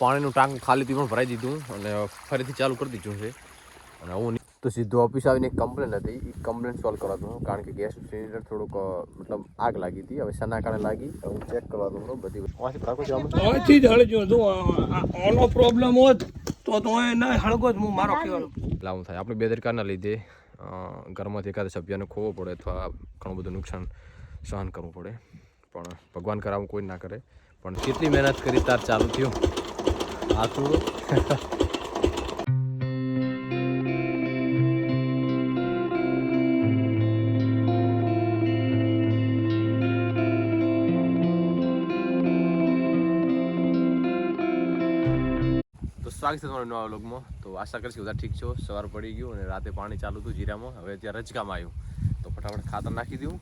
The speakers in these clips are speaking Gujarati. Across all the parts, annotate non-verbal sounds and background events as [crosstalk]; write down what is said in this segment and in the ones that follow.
પાણીનું ટાંક ખાલી થી પણ ભરાઈ દીધું અને ફરીથી ચાલુ કરી દીધું છે. અને હું તો સીધો ઓફિસ આવીને એક કમ્પ્લેન હતી. એ કમ્પ્લેન સોલ્વ કરવા દઉં કારણ કે ગેસ સિલિન્ડર થોડુંક મતલબ આગ લાગી હતી. હવે શાના કારણે લાગી હવે હું ચેક કરવા દઉં બધી હળજો. આનો પ્રોબ્લેમ હોત તો તો એ ના હળગો જ હું મારો કહેવાનો. લાવું થાય. આપણે બેદરકારના લીધે ઘરમાંથી એકાદ સભ્યને ખોવો પડે અથવા ઘણું બધું નુકસાન સહન કરવું પડે. પણ ભગવાન કરાવું કોઈ ના કરે. પણ કેટલી મહેનત કરી તાર ચાલુ થયું. આ તો સ્વાગત છે તમારું નવા વ્લોગમાં. તો આશા કરીશ કે બધા ઠીક છો. સવાર પડી ગયું અને રાતે પાણી ચાલુ હતું જીરામાં. હવે અત્યારે રજકામાં આવ્યું. તો ફટાફટ ખાતર નાખી દઉં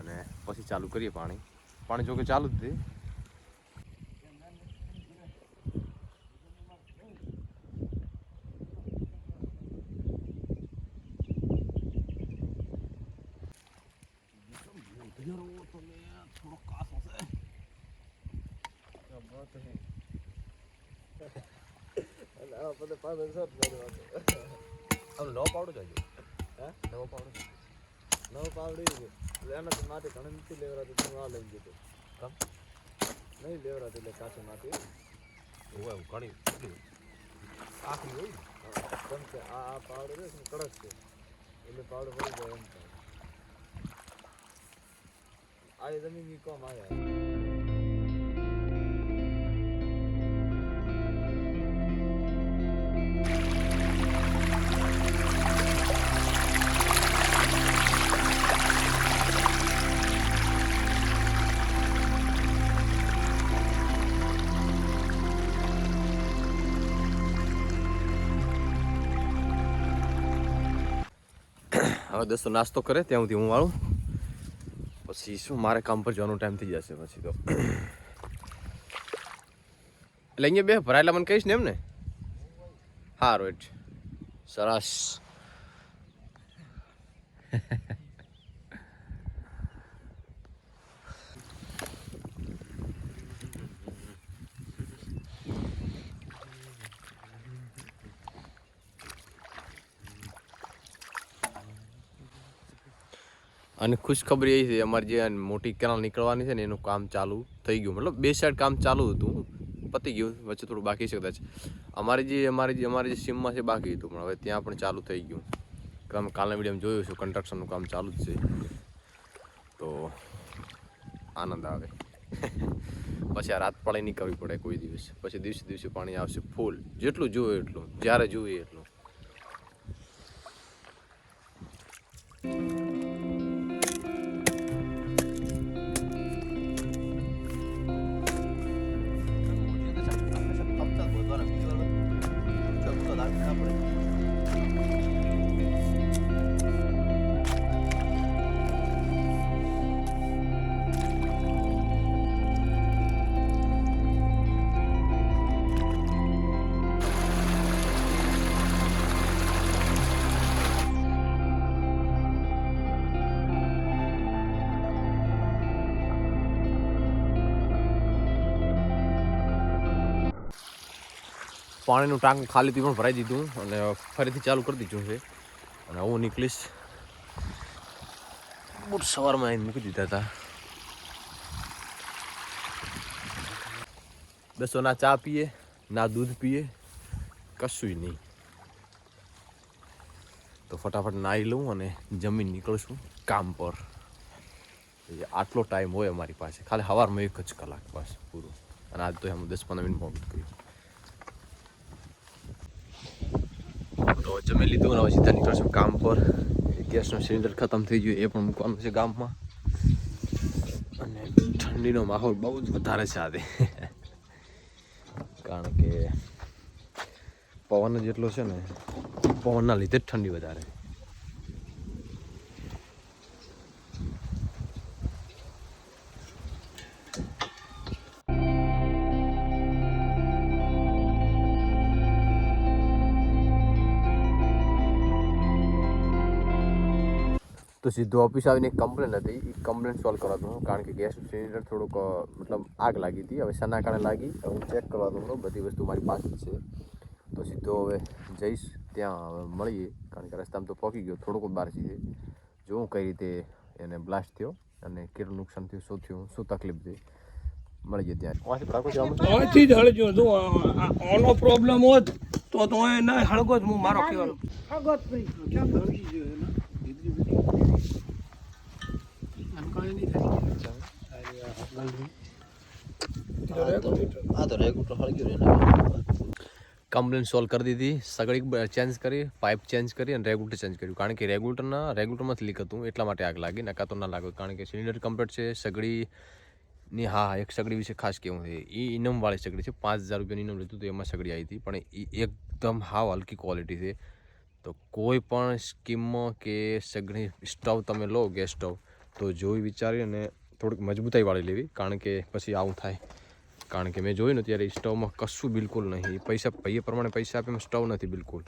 અને પછી ચાલુ કરીએ પાણી. પાણી જોકે ચાલુ જ છે નવો પાવડો જોઈજો હે? નવો પાવડો. નવ પાવડી એનાથી માટી ઘણી નથી લેવરાતી તો આ લઈ જતો કમ? નહીં લેવરાતી એટલે કાચી માટી. હોય ઘણી આખી હોય કેમ કે આ આ પાવડો છે ને કડક છે. એટલે પાવડો પડી જાય એમ આ જમીન કોમ આવ્યા હવે દોસ્તો, નાસ્તો કરે, ત્યાં સુધી હું વાળું. પછી શું, મારે કામ પર જવાનો ટાઈમ થઈ જશે પછી તો. એટલે અહીંયા બે, ભરાયેલા મને કહીશ ને એમ ને હા રોઈટ સરસ. અને ખુશખબરી એ છે, અમારી જે મોટી કેનાલ નીકળવાની છે ને, એનું કામ ચાલુ થઈ ગયું. મતલબ બે સાઈડ કામ ચાલુ હતું પતી ગયું, વચ્ચે થોડું બાકી છે કદાચ. અમારી જે અમારી જે અમારી જે સીમમાં છે બાકી હતું, પણ હવે ત્યાં પણ ચાલુ થઈ ગયું. તમે કાલના વિડીયોમાં જોયું છું કન્સ્ટ્રક્શનનું કામ ચાલુ જ છે. તો આનંદ આવે. [laughs] પછી આ રાત પાણી નીકળવી પડે કોઈ દિવસ. પછી દિવસે દિવસે પાણી આવશે ફૂલ જેટલું જોઈએ એટલું. જ્યારે જોઈએ એટલું. પાણીનું ટાંક ખાલીથી પણ ભરાઈ દીધું અને ફરીથી ચાલુ કરી દીધું છે. અને હું નીકળીશ. બહુ સવારમાં આવીને મૂકી દીધા હતા. બસો, ના ચા પીએ, ના દૂધ પીએ કશું નહીં. તો ફટાફટ નાહી લઉં અને જમીન નીકળશું કામ પર. આટલો ટાઈમ હોય અમારી પાસે. ખાલી સવારમાં એક જ કલાક બસ પૂરું. અને આજ તો એમ દસ પંદર મિનિટ મોડું કર્યું. તો જમી લીધું અને હવે સીધા નીકળશું કામ પર. ગેસનો સિલિન્ડર ખતમ થઈ ગયું, એ પણ મૂકવાનું છે ગામમાં. અને ઠંડીનો માહોલ બહુ જ વધારે છે આજે. કારણ કે પવન જ એટલો છે ને, પવનના લીધે જ ઠંડી વધારે. તો સીધો ઓફિસ આવીને એક કમ્પ્લેન હતી. એ કમ્પ્લેન સોલ્વ કરવા હતો કારણ કે ગેસ સિલિન્ડર થોડુંક મતલબ આગ લાગી હતી. હવે શાના કારણે લાગી હું ચેક કરવા હતો બધી વસ્તુ મારી પાસે છે. તો સીધો હવે જઈશ ત્યાં હવે મળીએ કારણ કે રસ્તામાં તો પહોંચી ગયો થોડુંક જ બહાર છે જોઉં કઈ રીતે એને બ્લાસ્ટ થયો અને કેટલું નુકસાન થયું શું થયું શું તકલીફ થઈ ત્યાં. રાખો છો આમાં? અહીંથી જ હળજો. જો આનો પ્રોબ્લેમ હોત તો તો એ ના હળગો જ હું મારો કહેવાનો. આ તો રેગ્યુલર હળગ્યું ને કમ્પ્લેન સોલ્વ કરી દીધી. સગડી ચેન્જ કરી પાઇપ ચેન્જ કરી અને રેગ્યુલેટર ચેન્જ કર્યું. કારણ કે રેગ્યુલેટરના રેગ્યુલેટરમાંથી લીક હતું. એટલા માટે આગ લાગી. નકા તો ના લાગે. કારણ કે સિલિન્ડર કમ્પ્લીટ છે. સગડીની હા હા, એક સગડી વિશે ખાસ કેવું છે. એ ઇનમવાળી સગડી છે. પાંચ હજાર રૂપિયાની ઇનમ લીધું તો એમાં સગડી આવી હતી. પણ એ એકદમ હાવ હલકી ક્વોલિટી છે. તો કોઈ પણ સ્કીમમાં કે સગડી સ્ટવ તમે લો ગેસ સ્ટવ તો જોઈ વિચારી અને થોડીક મજબૂતાઈવાળી લેવી, કારણ કે પછી આવું થાય. કારણ કે મેં જોયું ને ત્યારે સ્ટવમાં કશું બિલકુલ નહીં. પૈસા પૈયે પ્રમાણે પૈસા આપે સ્ટવ નથી બિલકુલ.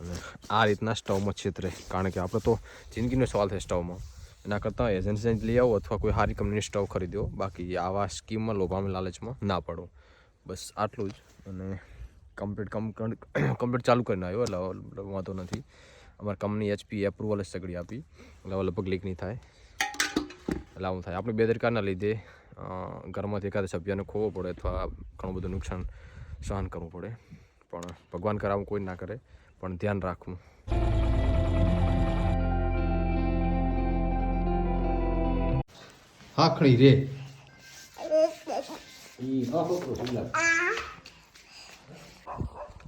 અને આ રીતના સ્ટવમાં છેતરે કારણ કે આપણે તો જિંદગીનો સવાલ થાય સ્ટવમાં. એના કરતાં એજન્સી લઈ આવો અથવા કોઈ સારી કંપનીની સ્ટવ ખરીદ્યો. બાકી આવા સ્કીમમાં લોભામાં લાલચમાં ના પડો. બસ આટલું જ. અને કમ્પ્લીટ કમ્પ્લીટ ચાલુ કરીને આવ્યો એટલે વાંધો નથી. અમારી કંપની એચપી એપ્રુવલ જ સગડી આપી. એટલે લગભગ લીક નહીં થાય. એટલે આવું થાય. આપણે બેદરકારના લીધે ઘરમાંથી એકાદ સભ્યને ખોવો પડે અથવા ઘણું બધું નુકસાન સહન કરવું પડે. પણ ભગવાન કરાવું કોઈ ના કરે. પણ ધ્યાન રાખવું. હાખણી રે.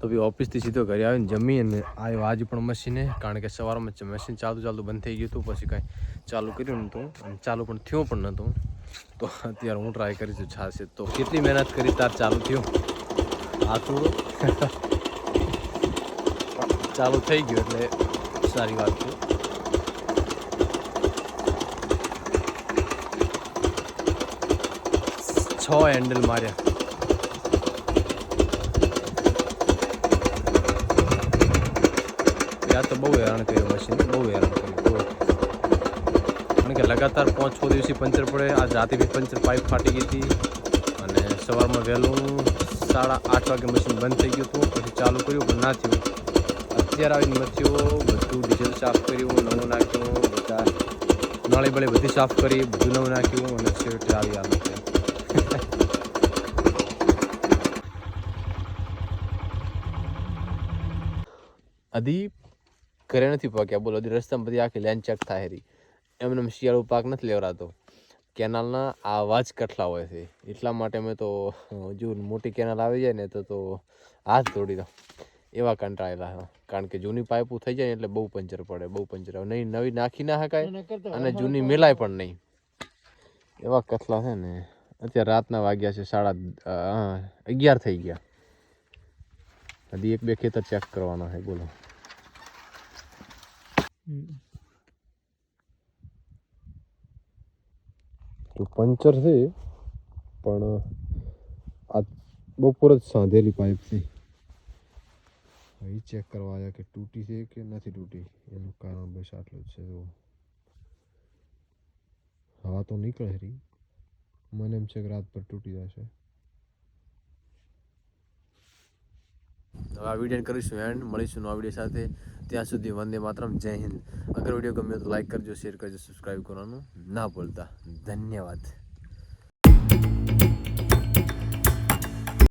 તો બી ઓફિસથી સીધો ઘરે આવીને જમી અને આવ્યો આજે પણ મશીને કારણ કે સવારમાં જ મશીન ચાલતું ચાલતું બંધ થઈ ગયું હતું, પછી કાંઈ ચાલુ કર્યું નહોતું અને ચાલુ પણ થયું પણ નહોતું તો અત્યારે હું ટ્રાય કરી છું છાશે. તો કેટલી મહેનત કરી તાર ચાલુ થયું? આ [laughs] ચાલુ થઈ ગયું એટલે સારી વાત છે. છ હેન્ડલ માર્યા. યાર તો બહુ હેરાન કર્યું મશીન બહુ હેરાન કર્યું કારણ કે લગાતાર પાંચ છ દિવસથી પંચર પડે. આજ રાતે બી પંચર પાઇપ ફાટી ગઈ હતી અને સવારમાં વહેલું સાડા આઠ વાગે મશીન બંધ થઈ ગયું હતું. પછી ચાલુ કર્યું, પણ ના થયું. અત્યારે આવીને મચ્યો બધું ડીઝલ સાફ કર્યું નવું નાખ્યું, બધા નળી બળે બધી સાફ કરી, બધું નવું નાખ્યું અને છેવટે આવી હાલત હજી [laughs] ઘરે નથી પાક્યા બોલો હજી રસ્તામાં બધી આખી લેન ચેક થાય રહી. એમને શિયાળુ પાક નથી લેવડાતો. કેનાલના આવા જ કઠલા હોય છે. એટલા માટે મેં તો જો મોટી કેનાલ આવી જાય ને તો તો હાથ તોડી દો એવા કંટાળેલા કારણ કે જૂની પાઇપો થઈ જાય એટલે બહુ પંચર પડે બહુ પંચર આવે. નહીં નવી નાખી ના શકાય અને જૂની મેલાય પણ નહીં. એવા કથલા છે ને. અત્યારે રાતના વાગ્યા છે સાડા અગિયાર થઈ ગયા. હજી એક બે ખેતર ચેક કરવાના છે બોલો. તો પંચર છે, પણ આ બપોર જ સાંધેલી પાઇપ છે. હવે ચેક કરવા આવ્યા કે તૂટી છે કે નથી તૂટી. એનું કારણ બસ આટલું જ છે તો હવા તો નીકળે રહી મને એમ છે કે રાત પર તૂટી જશે. હવે આ વીડિયો કરીશું એન્ડ મળીશું નવા વીડિયો સાથે. ત્યાં સુધી વંદે માતરમ. જય હિન્દ. અગર વીડિયો ગમ્યો તો લાઈક કરજો શેર કરજો સબસ્ક્રાઈબ કરવાનું ના ભૂલતા. ધન્યવાદ.